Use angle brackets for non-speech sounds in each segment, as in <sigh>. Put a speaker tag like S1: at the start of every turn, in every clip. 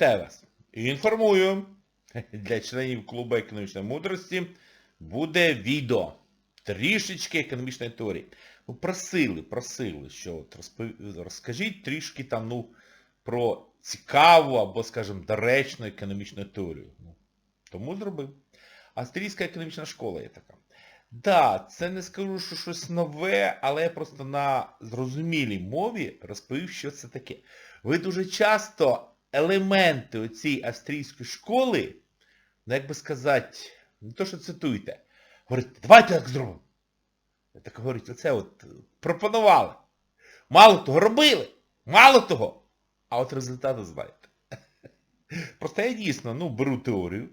S1: Вітаю вас. Інформую, <laughs> для членів клубу економічної мудрості буде відео. Трішечки економічної теорії. Ну, просили, просили, що от розпов- розкажіть трішки там, ну, про цікаву або, скажімо, доречну економічну теорію. Ну, тому зробив. Австрійська економічна школа є така. Да, це не скажу, що щось нове, але я просто на зрозумілій мові розповів, що це таке. Ви дуже часто елементи оцієї австрійської школи, ну як би сказати, не то, що цитуєте, говорите, давайте так зробимо. Так говорить, оце от е, пропонували. Мало того, робили. Мало того. А от результати знаєте. <laughs> Просто я дійсно ну, беру теорію,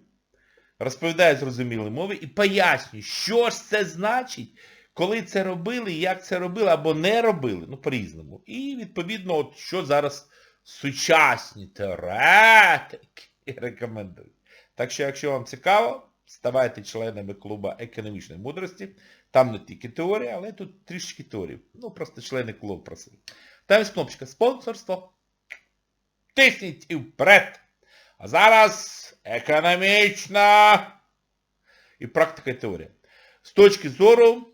S1: розповідаю зрозумілій мові і пояснюю, що ж це значить, коли це робили, як це робили або не робили, ну по-різному. І відповідно, от що зараз сучасні теоретики рекомендують. Так що, якщо вам цікаво, ставайте членами клубу економічної мудрості. Там не тільки теорія, але тут трішки теорії. Ну, просто члени клубу просили. Там є кнопочка спонсорство. Тисніть і вперед. А зараз економічна і практика і теорія. З точки зору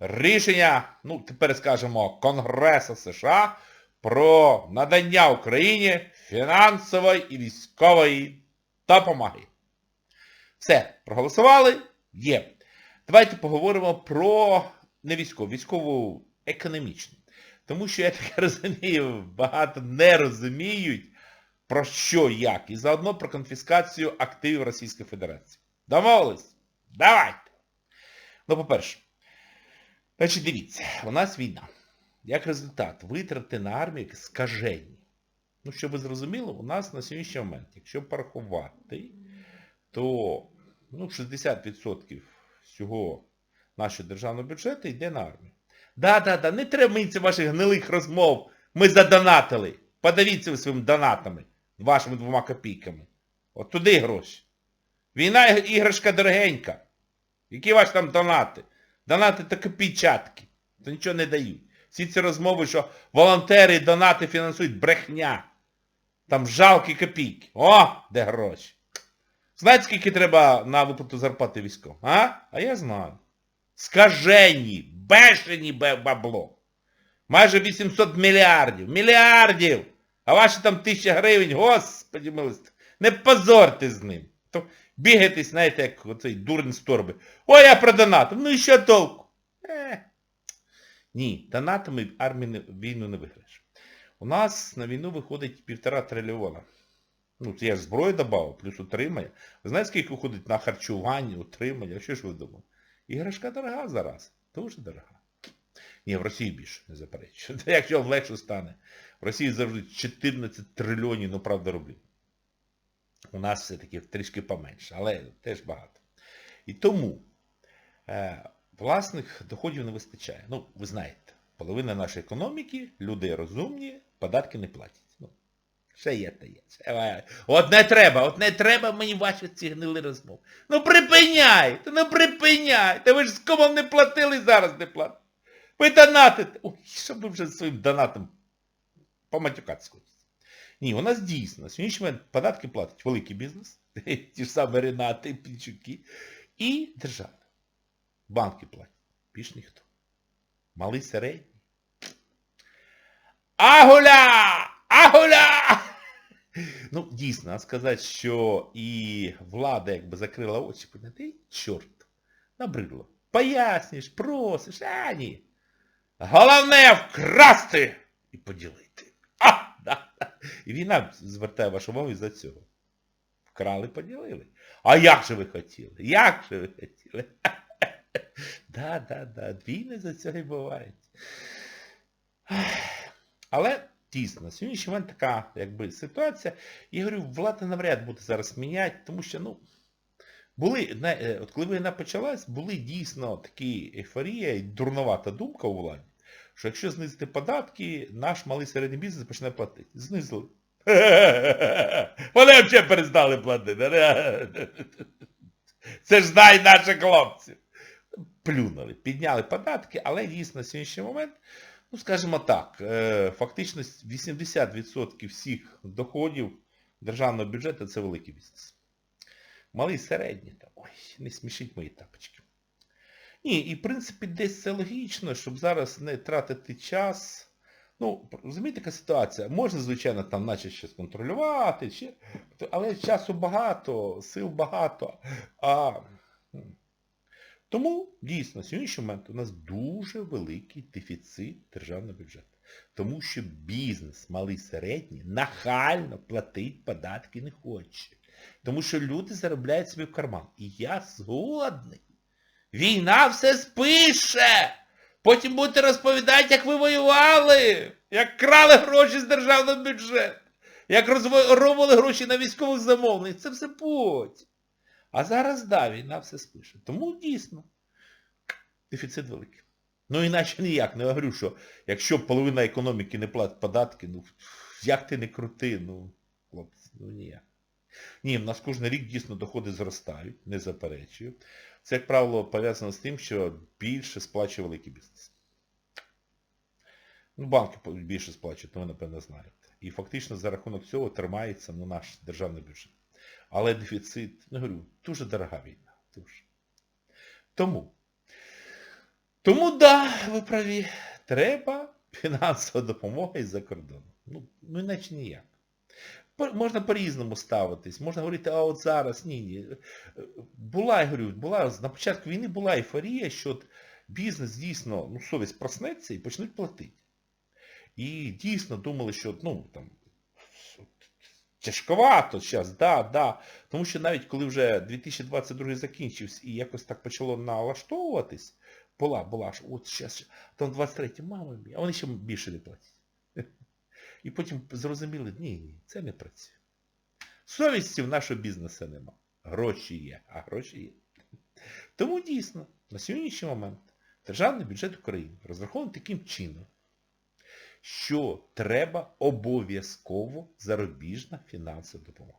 S1: рішення, ну, тепер скажемо, Конгресу США про надання Україні фінансової і військової допомоги. Все, проголосували? Є. Давайте поговоримо про не військову, військову економічну. Тому що, я так <laughs> розумію, багато не розуміють, про що як. І заодно про конфіскацію активів Російської Федерації. Домовились? Давайте. Ну, по-перше, значить, дивіться, у нас війна. Як результат, витрати на армію скажені. Ну, щоб ви зрозуміли, у нас на сьогоднішній момент, якщо порахувати, то ну, 60% всього нашого державного бюджету йде на армію. Да-да-да, не треба мені цих ваших гнилих розмов. Ми задонатили. Подавіться ви своїми донатами, вашими двома копійками. От туди гроші. Війна іграшка дорогенька. Які ваші там донати? Донати то копійчатки. То нічого не дають. Всі ці розмови, що волонтери донати фінансують брехня. Там жалкі копійки. О, де гроші. Знаєте, скільки треба на виплату зарплати військовим? А? А я знаю. Скажені, бешені бабло. Майже 800 мільярдів. Мільярдів! А ваші там тисяча гривень, господи милости, не позорте з ним. То бігаєтесь, знаєте, як оцей дурень з торби. Ой, я продонатив. Ну і що толку? Е. Ні, донатами армії війну не виграєш. У нас на війну виходить півтора трильйона. Ну, це я ж зброю додав, плюс утримання. Ви знаєте, скільки виходить на харчування, утримання? Що ж ви думали? Іграшка дорога зараз. Дуже дорога. Ні, в Росії більше, не заперечую. <laughs> Якщо легше стане. В Росії завжди 14 трильйонів, ну правда, рублів. У нас все-таки трішки поменше, але теж багато. І тому е, власних доходів не вистачає. Ну, ви знаєте, половина нашої економіки, люди розумні, податки не платять. Ну, ще є та є. Ще, От не треба, от не треба мені ваші ці гнили розмови. Ну припиняйте, ну припиняйте. Ви ж з комом не платили зараз не платите. Ви донатите. Ой, що ви вже своїм донатом поматюкатися хочеться. Ні, у нас дійсно, на сьогоднішній податки платить великий бізнес, <laughs> ті ж самі Ренати, Пінчуки, і держава. Банки платять. Більш ніхто. Малий середній. Агуля! Агуля! Ну, дійсно, сказати, що і влада якби закрила очі, поняти, чорт, набридло. Поясниш, просиш, а ні. Головне вкрасти і поділити. А, да. І війна звертає вашу увагу із-за цього. Вкрали, поділили. А як же ви хотіли? Як же ви хотіли? Да, да, да. Війни за цього і бувають. Але дійсно, сьогоднішній момент така якби, ситуація. Я говорю, влада навряд буде зараз міняти, тому що, ну, були, е, от коли війна почалась, були дійсно такі ейфорія і дурновата думка у владі, що якщо знизити податки, наш малий середній бізнес почне платити. Знизили. <laughs> Вони взагалі перестали платити. <laughs> Це ж знай наших хлопців. Плюнули, підняли податки, але дійсно на сьогоднішній момент, ну скажімо так, е, фактично 80% всіх доходів державного бюджету це великий бізнес. Малий середній, ой, не смішіть мої тапочки. Ні, і в принципі десь це логічно, щоб зараз не тратити час. Ну, розумієте, яка ситуація? Можна, звичайно, там наче щось контролювати, але часу багато, сил багато. А... Тому, дійсно, сьогоднішній момент у нас дуже великий дефіцит державного бюджету. Тому що бізнес, малий середній, нахально платить податки не хоче. Тому що люди заробляють собі в карман. І я згодний. Війна все спише! Потім будете розповідати, як ви воювали, як крали гроші з державного бюджету, як розворовували гроші на військових замовлень. Це все потім. А зараз, да, війна все спише. Тому дійсно дефіцит великий. Ну іначе ніяк. Не говорю, що якщо половина економіки не платить податки, ну як ти не крути, ну, хлопці, ну ніяк. Ні, в нас кожен рік дійсно доходи зростають, не заперечую. Це, як правило, пов'язано з тим, що більше сплачує великий бізнес. Ну, банки більше сплачують, ну ви, напевно, знаєте. І фактично за рахунок цього тримається ну, наш державний бюджет. Але дефіцит, ну говорю, дуже дорога війна. Дуже. Тому. Тому, да, ви праві, треба фінансова допомога із-за кордону. Ну, ну іначе ніяк. Можна по-різному ставитись, можна говорити, а от зараз, ні, ні. Була, я говорю, була, на початку війни була ейфорія, що от бізнес дійсно, ну, совість проснеться і почнуть платити. І дійсно думали, що, ну, там, тяжковато зараз, да, да. Тому що навіть коли вже 2022 закінчився і якось так почало налаштовуватись, була, була, що от зараз, там 23 мама мій, а вони ще більше не платять. <laughs> І потім зрозуміли, ні, ні, це не працює. Совісті в нашого бізнесу нема. Гроші є, а гроші є. Тому дійсно, на сьогоднішній момент державний бюджет України розрахований таким чином, що треба обов'язково зарубіжна фінансова допомога.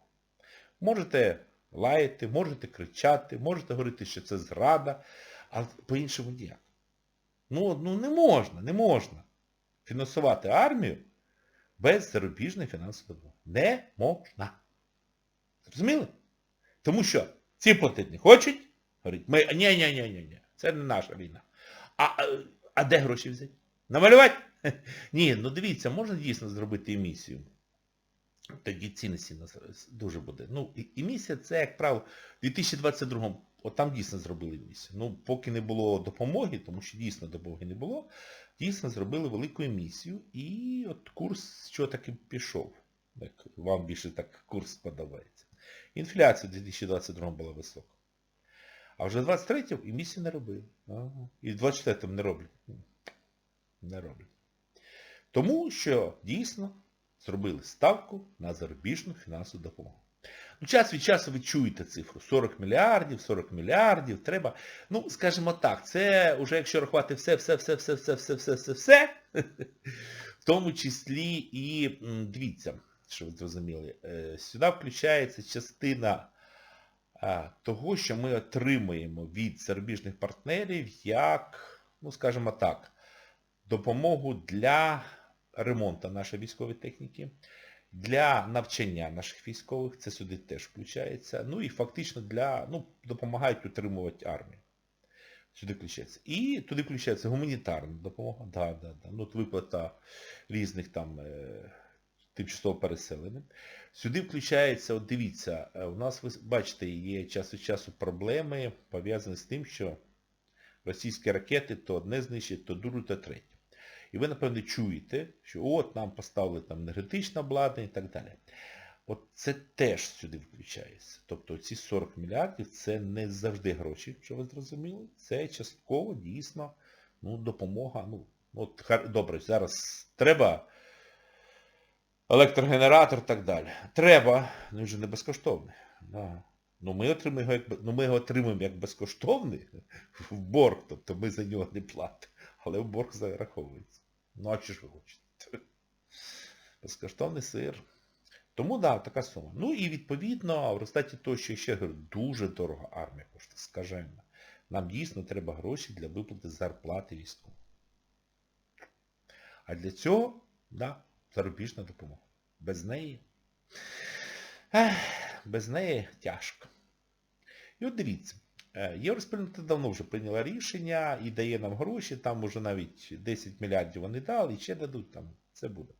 S1: Можете лаяти, можете кричати, можете говорити, що це зрада, а по-іншому ніяк. Ну, ну не можна, не можна фінансувати армію без зарубіжної фінансової допомоги. Не можна. Зрозуміли? Тому що ці платити не хочуть, говорять, ми, ні, ні, це не наша війна. А, а де гроші взяти? Намалювати? <laughs> Ні, ну дивіться, можна дійсно зробити емісію. Тоді цінності нас дуже буде. Ну, емісія це, як правило, в 2022-му, от там дійсно зробили емісію. Ну, поки не було допомоги, тому що дійсно допомоги не було, дійсно зробили велику емісію, і от курс що таки пішов. Як вам більше так курс подобається. Інфляція в 2022 була висока. А вже в 23-му емісію не робили. Ага. І в 24-му не роблять. Не роблять. Тому що дійсно зробили ставку на зарубіжну фінансову допомогу. Ну, час від часу ви чуєте цифру. 40 мільярдів, 40 мільярдів, треба. Ну, скажімо так, це вже якщо рахувати все, все, все, все, все, все, все, все, все, в тому числі і, дивіться, що ви зрозуміли, е, сюди включається частина того, що ми отримуємо від зарубіжних партнерів як, ну, скажімо так, допомогу для ремонту нашої військової техніки, для навчання наших військових, це сюди теж включається, ну і фактично для, ну, допомагають утримувати армію. Сюди включається. І туди включається гуманітарна допомога, да, да, да. Ну, от виплата різних там е, тимчасово переселеним. Сюди включається, от дивіться, е, у нас, ви бачите, є час від часу проблеми, пов'язані з тим, що російські ракети то одне знищать, то друге, то третє. І ви, напевно, чуєте, що от нам поставили там енергетичне обладнання і так далі. От це теж сюди включається. Тобто ці 40 мільярдів це не завжди гроші, що ви зрозуміли. Це частково дійсно ну, допомога. Ну, от, добре, зараз треба електрогенератор і так далі. Треба, ну він же не безкоштовний. Да. Ну ми отримуємо його, як, ну, ми його отримуємо як безкоштовний <laughs> в борг, тобто ми за нього не платимо, але в борг зараховується. Ну а чи ж ви хочете? <laughs> Безкоштовний сир. Тому так, да, така сума. Ну і відповідно, в результаті того, що ще говорю, дуже дорого армія коштує, скажено. Нам дійсно треба гроші для виплати зарплати військовим. А для цього, да, зарубіжна допомога. Без неї Ех, без неї тяжко. І от дивіться, Євроспільнота давно вже прийняла рішення і дає нам гроші, там вже навіть 10 мільярдів вони дали, і ще дадуть, там це буде.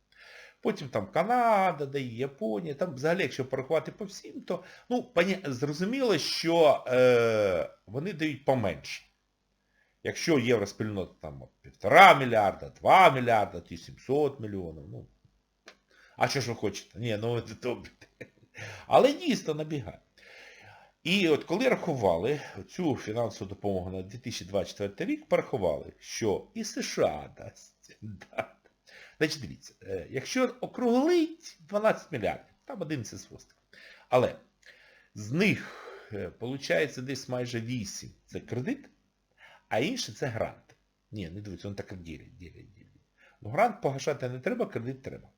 S1: Потім там Канада дає, Японія, там взагалі, якщо порахувати по всім, то ну, зрозуміло, що е, вони дають поменше. Якщо євроспільнота там півтора мільярда, 2 мільярда, ті 700 мільйонів, ну. А що ж ви хочете? Ні, ну це <laughs> добре. Але дійсно набігає. І от коли рахували цю фінансову допомогу на 2024 рік, порахували, що і США дасть. Да. Значить, дивіться, е, якщо округлить 12 мільярдів, там 11 з хвостиком. Але з них, виходить, десь майже 8 це кредит, а інше це грант. Ні, не дивіться, вони так ділять, ділять, ділять. Ну, грант погашати не треба, кредит треба.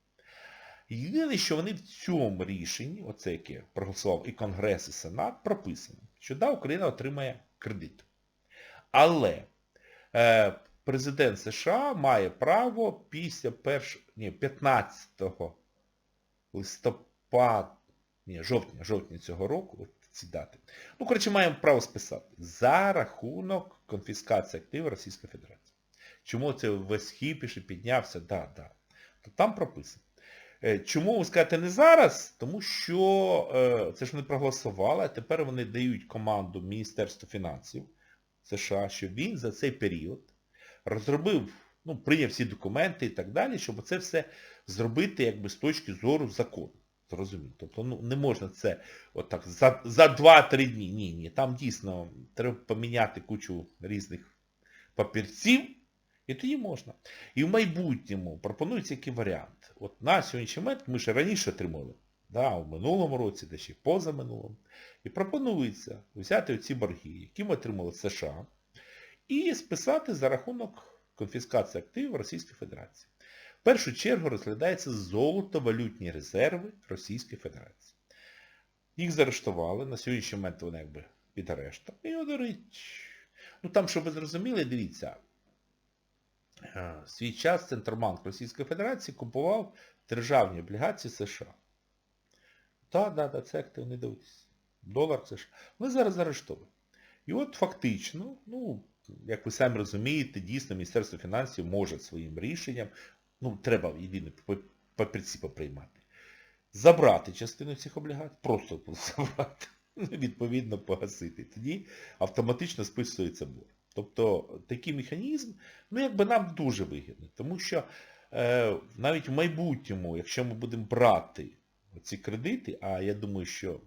S1: Єдине, що вони в цьому рішенні, оце яке проголосував і Конгрес, і Сенат, прописано, що да, Україна отримає кредит. Але е, президент США має право після перш... ні, 15 листопада, ні, жовтня, жовтня цього року, ці дати. Ну, коротше, маємо право списати. За рахунок конфіскації активів Російської Федерації. Чому це весь хіпіш і піднявся? Да, да. То там прописано. Е, Чому ви скажете не зараз? Тому що е, це ж вони проголосували, а тепер вони дають команду Міністерству фінансів США, щоб він за цей період розробив, ну, прийняв всі документи і так далі, щоб це все зробити якби з точки зору закону. Зрозуміло. Тобто ну, не можна це отак за, за 2-3 дні. Ні, ні. Там дійсно треба поміняти кучу різних папірців, і тоді можна. І в майбутньому пропонується який варіант. От на сьогоднішній момент ми ще раніше отримали, да, у минулому році, де ще позаминулому. І пропонується взяти оці борги, які ми отримали з США, і списати за рахунок конфіскації активів Російської Федерації. В першу чергу розглядаються золото-валютні резерви Російської Федерації. Їх заарештували, на сьогоднішній момент вони якби під арештом. І говорить, ну там, щоб ви зрозуміли, дивіться, в свій час Центробанк Російської Федерації купував державні облігації США. Так, так, так, це актив, не дивитися. Долар США. Вони зараз заарештовані. І от фактично, ну, як ви самі розумієте, дійсно Міністерство фінансів може своїм рішенням, ну, треба єдине папірці поприймати, забрати частину цих облігацій, просто забрати, <laughs> відповідно погасити. Тоді автоматично списується борг. Тобто такий механізм, ну якби нам дуже вигідний, тому що е, навіть в майбутньому, якщо ми будемо брати ці кредити, а я думаю, що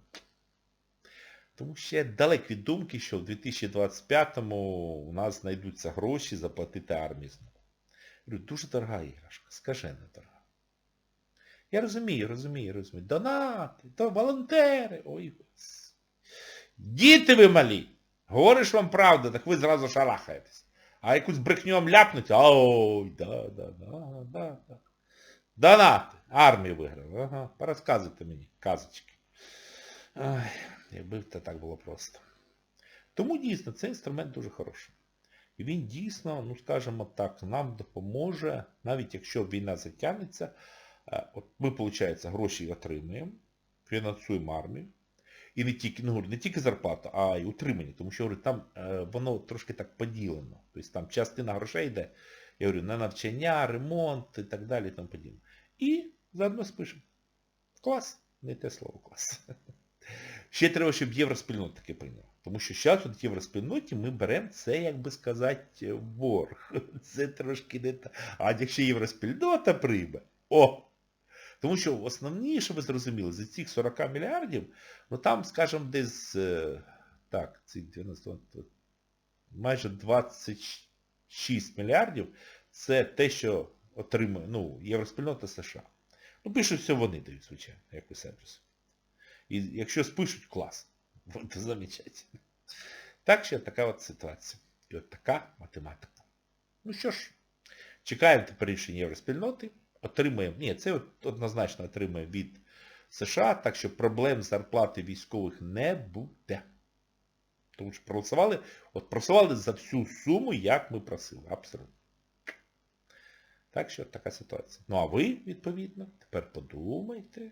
S1: тому ще далек від думки, що в 2025-му у нас знайдуться гроші заплатити армії знову. Говорю, дуже дорога іграшка, скажена дорога. Я розумію, розумію, розумію. Донати, то волонтери. Ой, діти ви малі! Говориш вам правду, так ви зразу шарахаєтесь. А якусь брехню вам ляпнуть, ой, да, да, да, да, да. Донати, армію виграли. Ага, порозказуйте мені, казочки. Ай, якби це так було просто. Тому дійсно цей інструмент дуже хороший. І він дійсно, ну скажімо так, нам допоможе, навіть якщо війна затягнеться, от ми, виходить, гроші отримуємо, фінансуємо армію. І не тільки, ну, не тільки зарплата, а й утримання. Тому що говорю, там е, воно трошки так поділено. Тобто там частина грошей йде, я говорю, на навчання, ремонт і так далі і. І заодно спишемо. Клас, не те слово клас. Ще треба, щоб євроспільнота таке прийняла. Тому що зараз в євроспільноті ми беремо це, як би сказати, борг. <laughs> Це трошки не так. А якщо євроспільнота прийме, о! Тому що основні, щоб ви зрозуміли, з цих 40 мільярдів, ну там, скажімо, десь, так, ці 90, майже 26 мільярдів, це те, що отримує, ну, євроспільнота США. Ну, пишуть все вони дають, звичайно, як самі розумієте. І якщо спишуть, клас. <laughs> Це замечательно. Так що така от ситуація. І от така математика. Ну що ж, чекаємо тепер рішення євроспільноти. Отримаємо, ні, це однозначно отримаємо від США, так що проблем з зарплати військових не буде. Тому що проголосували, от проголосували за всю суму, як ми просили. Абсолютно. Так що така ситуація. Ну а ви, відповідно, тепер подумайте,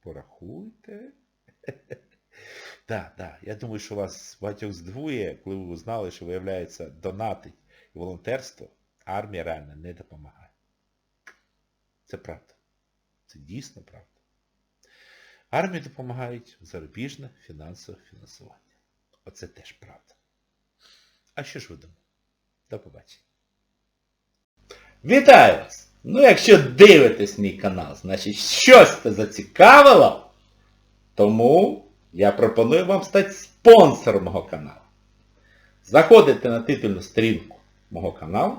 S1: порахуйте. <laughs> Так, так, я думаю, що вас багатьох здивує, коли ви узнали, що виявляється донатить і волонтерство, армія реально не допомагає. Це правда. Це дійсно правда. Армії допомагають зарубіжне фінансове фінансування. Оце теж правда. А що ж ви думаєте? До побачення. Вітаю вас! Ну, якщо дивитесь мій канал, значить щось це зацікавило, тому я пропоную вам стати спонсором мого каналу. Заходите на титульну сторінку мого каналу,